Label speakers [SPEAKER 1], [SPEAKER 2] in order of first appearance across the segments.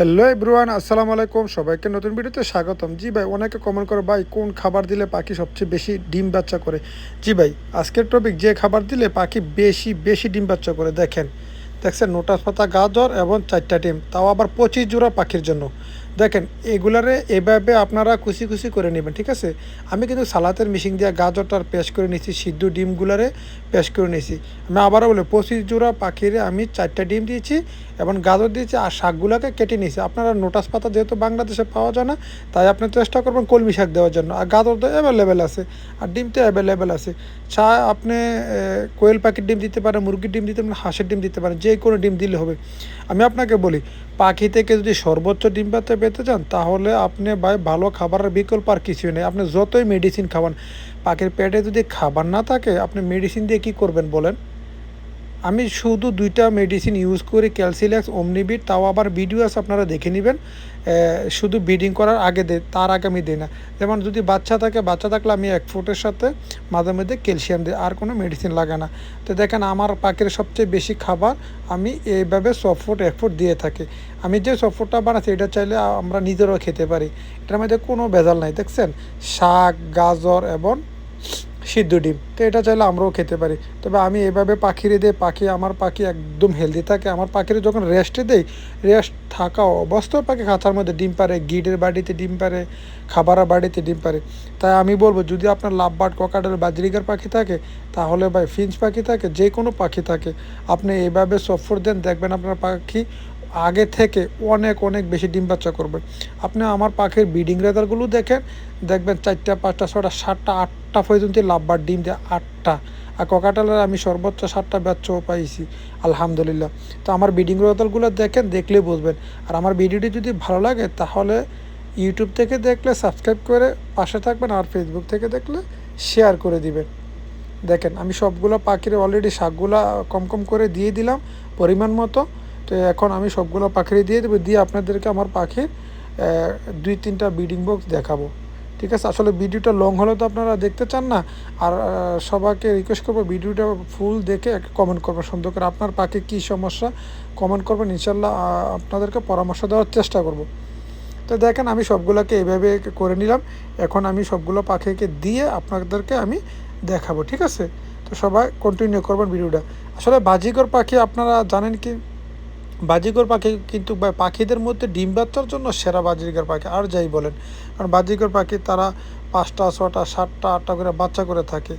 [SPEAKER 1] Hello ব্রুয়ান আসসালামু আলাইকুম। সবাইকে নতুন ভিডিওতে স্বাগতম। জি ভাই, অনেকে কমেন্ট করে, ভাই, কোন খাবার দিলে পাখি সবচেয়ে বেশি ডিম বাচ্চা করে? জি ভাই, আজকের টপিক যে খাবার দিলে পাখি বেশি বেশি ডিম বাচ্চা করে, দেখেন। দেখছেন নোটাস পাতা গাজর এবং চারটা ডিম, তাও আবার পঁচিশ জোড়া পাখির জন্য। দেখেন, এগুলারে এভাবে আপনারা খুশি খুশি করে নেবেন, ঠিক আছে? আমি কিন্তু সালাতের মিশিং দিয়ে গাজরটার পেস্ট করে নিয়েছি, সিদ্ধ ডিমগুলারে পেস্ট করে নিয়েছি। আমি আবারও বলি পঁচিশ জোড়া পাখিরে আমি চারটা ডিম দিয়েছি এবং গাজর দিয়েছি আর শাকগুলোকে কেটে নিয়েছি। আপনারা নোটাস পাতা যেহেতু বাংলাদেশে পাওয়া যায় না, তাই আপনি চেষ্টা করবেন কলমি শাক দেওয়ার জন্য। আর গাজর তো অ্যাভেলেবেল আছে, আর ডিম তো অ্যাভেলেবেল আছে। চা আপনি কোয়েল পাখির ডিম দিতে পারেন, মুরগির ডিম দিতে পারেন, হাঁসের ডিম দিতে পারেন, যে কোনো ডিম দিলে হবে। আমি আপনাকে বলি, পাখি থেকে যদি সর্বোচ্চ ডিম পাতে পেতে চান, তাহলে আপনি ভাই ভালো খাবারের বিকল্প আর কিছুই নেই। আপনি যতই মেডিসিন খাওয়ান, পাখির পেটে যদি খাবার না থাকে, আপনি মেডিসিন দিয়ে কী করবেন বলেন? আমি শুধু দুইটা মেডিসিন ইউজ করি ক্যালসিল্যাক্স অমনিবিট তাও আবার ভিডিও আছে আপনারা দেখে নেবেন। শুধু ব্রিডিং করার আগে দে, তার আগে আমি দিই না। যেমন যদি বাচ্চা থাকে, বাচ্চা থাকলে আমি এক ফুটের সাথে মাঝে মধ্যে ক্যালসিয়াম দিই, আর কোনো মেডিসিন লাগে না। তো দেখেন, আমার পাখির সবচেয়ে বেশি খাবার আমি এইভাবে সব ফুট এক ফুট দিয়ে থাকি। আমি যে সব ফুটটা বানাচ্ছি, এটা চাইলে আমরা নিজেরাও খেতে পারি। এটার মধ্যে কোনো ভেজাল নাই, দেখছেন? শাক, গাজর এবং সিদ্ধ ডিম। তো এটা চাইলে আমরাও খেতে পারি। তবে আমি এভাবে পাখিরে দিই, পাখি আমার পাখি একদম হেলদি থাকে। আমার পাখিরে যখন রেস্টে দেই রেস্ট থাকা অবস্থায় পাখি খাঁচার মধ্যে ডিম পারে গিডের বাড়িতে ডিম পারে খাবারের বাড়িতে ডিম পারে তাই আমি বলব, যদি আপনার লাভবার্ড ককাটের বাজরিগার পাখি থাকে, তাহলে ভাই ফিঞ্চ পাখি থাকে যে কোনো পাখি থাকে, আপনি এভাবে সফর দেন, দেখবেন আপনার পাখি আগে থেকে অনেক অনেক বেশি ডিম বাচ্চা করবে। আপনি আমার পাখির ব্রিডিং রেজাল্টগুলো দেখেন, দেখবেন চারটা, পাঁচটা ছটা সাতটা, আটটা পর্যন্ত লাভবার ডিম দেয়, আটটা। আর ককাটালের আমি সর্বোচ্চ সাতটা বাচ্চাও পাইছি, আলহামদুলিল্লাহ। তো আমার ব্রিডিং রেজাল্টগুলো দেখেন দেখলে বুঝবেন। আর আমার ভিডিওটি যদি ভালো লাগে, তাহলে ইউটিউব থেকে দেখলে সাবস্ক্রাইব করে পাশে থাকবেন আর ফেসবুক থেকে দেখলে শেয়ার করে দিবেন। দেখেন, আমি সবগুলো পাখির অলরেডি শাকগুলো কম কম করে দিয়ে দিলাম, পরিমাণ মতো। তো এখন আমি সবগুলো পাখিরে দিয়ে দেবো, দিয়ে আপনাদেরকে আমার পাখির দুই তিনটা ব্রিডিং বক্স দেখাবো। ঠিক আছে? আসলে ভিডিওটা লং হলে তো আপনারা দেখতে চান না, আর সবাইকে রিকোয়েস্ট করব ভিডিওটা ফুল দেখে কমেন্ট করবেন সুন্দর করে। আপনার পাখি কী সমস্যা কমেন্ট করবেন, ইনশাল্লাহ আপনাদেরকে পরামর্শ দেওয়ার চেষ্টা করব। তো দেখেন, আমি সবগুলোকে এইভাবে করে নিলাম। এখন আমি সবগুলো পাখিকে দিয়ে আপনাদেরকে আমি দেখাবো, ঠিক আছে? তো সবাই কন্টিনিউ করবেন ভিডিওটা। আসলে বাজিকর পাখি আপনারা জানেন কি? বাজিকর পাখি কিন্তু পাখিদের মধ্যে ডিম বাচ্চার জন্য সেরা বাজিকর পাখি, আর যাই বলেন। কারণ বাজিকর পাখি তারা পাঁচটা ছটা সাতটা, আটটা করে বাচ্চা করে থাকে।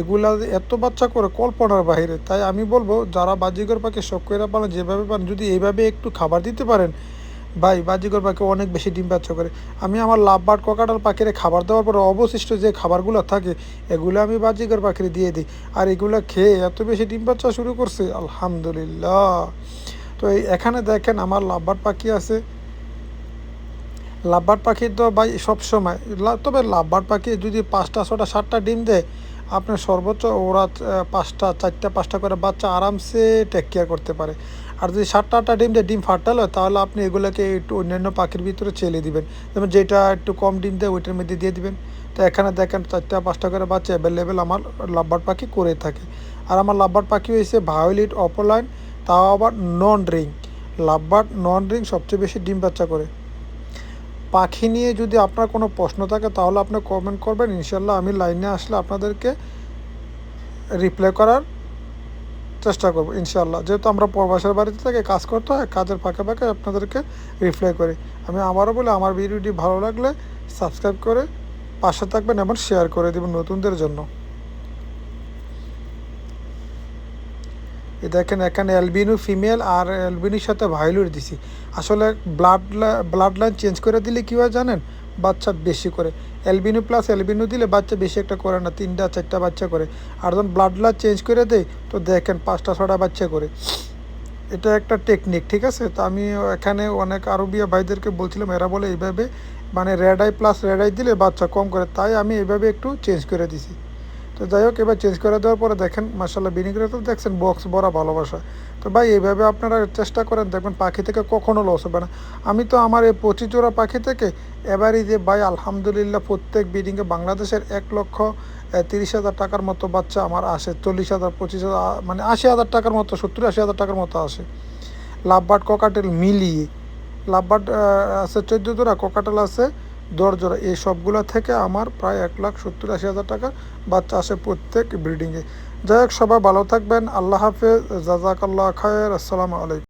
[SPEAKER 1] এগুলা এত বাচ্চা করে কল্পনার বাইরে। তাই আমি বলব, যারা বাজিকর পাখি শখ করে পান যেভাবে পান যদি এইভাবে একটু খাবার দিতে পারেন, ভাই বাজিকর পাখি অনেক বেশি ডিম বাচ্চা করে। আমি আমার লাভবার্ড ককাটাল পাখিরে খাবার দেওয়ার পরে অবশিষ্ট যে খাবারগুলো থাকে, এগুলো আমি বাজিকর পাখিরে দিয়ে দিই। আর এগুলো খেয়ে এত বেশি ডিম বাচ্চা শুরু করছে, আলহামদুলিল্লাহ। তো এই এখানে দেখেন আমার লাভবার্ড পাখি আছে। লাভবার্ড পাখি তো ভাই সবসময় তবে লাভবার্ড পাখি যদি পাঁচটা ছটা সাতটা ডিম দেয় আপনার সর্বোচ্চ ওরা পাঁচটা, চারটা, পাঁচটা করে বাচ্চা আরামসে টেক কেয়ার করতে পারে। আর যদি সাতটা, আটটা ডিম দেয়, ডিম ফাটাল হয়, তাহলে আপনি এগুলোকে একটু অন্যান্য পাখির ভিতরে চেলে দিবেন। যেমন যেটা একটু কম ডিম দেয়, ওইটার মধ্যে দিয়ে দিবেন। তো এখানে দেখেন চারটা, পাঁচটা করে বাচ্চা অ্যাভেলেবেল আমার লাভবার্ড পাখি করে থাকে। আর আমার লাভবার্ড পাখি হয়েছে ভায়োলিট অপোলাইন তাও আবার non ring lovebird non ring সবচেয়ে বেশি ডিম বাচ্চা করে। পাখি নিয়ে যদি আপনার কোনো প্রশ্ন থাকে, তাহলে আপনি কমেন্ট করবেন। ইনশাল্লাহ আমি লাইনে আসলে আপনাদেরকে রিপ্লাই করার চেষ্টা করব ইনশাল্লাহ যেহেতু আমরা প্রবাসের বাড়িতে থেকে, কাজ করতে হয়, কাজের ফাঁকে ফাঁকে আপনাদেরকে রিপ্লাই করি। আমি আমারও বলে, আমার ভিডিওটি ভালো লাগলে সাবস্ক্রাইব করে পাশে থাকবেন এবং শেয়ার করে দেবেন নতুনদের জন্য। এই দেখেন, এখানে অ্যালবিনু ফিমেল আর অ্যালবিনুর সাথে ভায়োলিট দিছি। আসলে ব্লাড ব্লাড লাইন চেঞ্জ করে দিলে কী হয় জানেন? বাচ্চা বেশি করে। অ্যালবিনু প্লাস অ্যালবিনু দিলে বাচ্চা বেশি একটা করে না, তিনটা, চারটা বাচ্চা করে। আর যখন ব্লাড লাইন চেঞ্জ করে দেয়, তো দেখেন পাঁচটা, ছটা বাচ্চা করে। এটা একটা টেকনিক ঠিক আছে? তো আমি এখানে অনেক আরবিয়া ভাইদেরকে বলছিলাম, এরা বলে এইভাবে মানে red eye plus red eye দিলে বাচ্চা কম করে। তাই আমি এইভাবে একটু চেঞ্জ করে দিছি। তো যাই হোক, এবার চেঞ্জ করে দেওয়ার পরে দেখেন মার্শাল্লাহ বিনিগ্রে তো দেখছেন বক্স ভরা ভালোবাসা তো ভাই, এইভাবে আপনারা চেষ্টা করেন, দেখবেন পাখি থেকে কখনো লস হবে না। আমি তো আমার এই পঁচিশ জোড়া পাখি থেকে এবারই যে ভাই, আলহামদুলিল্লাহ, প্রত্যেক বিডিংয়ে বাংলাদেশের এক লক্ষ তিরিশ হাজার টাকার মতো বাচ্চা আমার আসে, চল্লিশ হাজার, পঁচিশ হাজার মানে আশি হাজার টাকার মতো, সত্তর আশি হাজার টাকার মতো আসে। লাভবার্ড ককাটেল মিলিয়ে, লাভবার্ড আছে চোদ্দ জোড়া কোকাটাল আছে দশ জোড়া এই সবগুলো থেকে আমার প্রায় এক লাখ সত্তর আশি হাজার টাকা বাচ্চা আসে প্রত্যেক ব্রিডিংয়ে যাই হোক, সবাই ভালো থাকবেন। আল্লাহ হাফেজ। জাজাকাল্লাহ খায়ের। আসসালামু আলাইকুম।